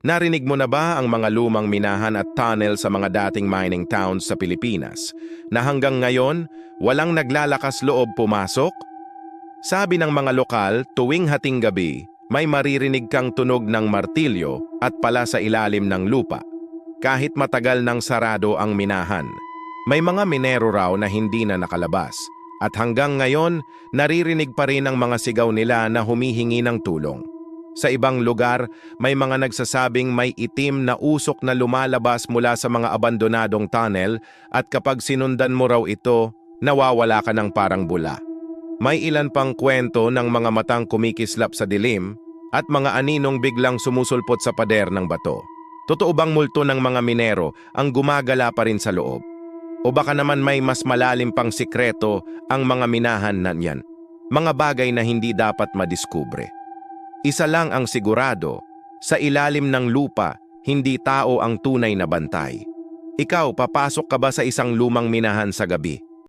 Narinig mo na ba ang mga lumang minahan at tunnel sa mga dating mining towns sa Pilipinas na hanggang ngayon walang naglalakas loob pumasok? Sabi ng mga lokal, tuwing hating gabi, may maririnig kang tunog ng martilyo at pala sa ilalim ng lupa. Kahit matagal nang sarado ang minahan. May mga minero raw na hindi na nakalabas. At hanggang ngayon, naririnig pa rin ang mga sigaw nila na humihingi ng tulong. Sa ibang lugar, may mga nagsasabing may itim na usok na lumalabas mula sa mga abandonadong tunnel at kapag sinundan mo raw ito, nawawala ka ng parang bula. May ilan pang kwento ng mga matang kumikislap sa dilim at mga aninong biglang sumusulpot sa pader ng bato. Totoo bang multo ng mga minero ang gumagala pa rin sa loob? O baka naman may mas malalim pang sikreto ang mga minahan na niyan? Mga bagay na hindi dapat madiskubre. Isa lang ang sigurado, sa ilalim ng lupa, hindi tao ang tunay na bantay. Ikaw, papasok ka ba sa isang lumang minahan sa gabi?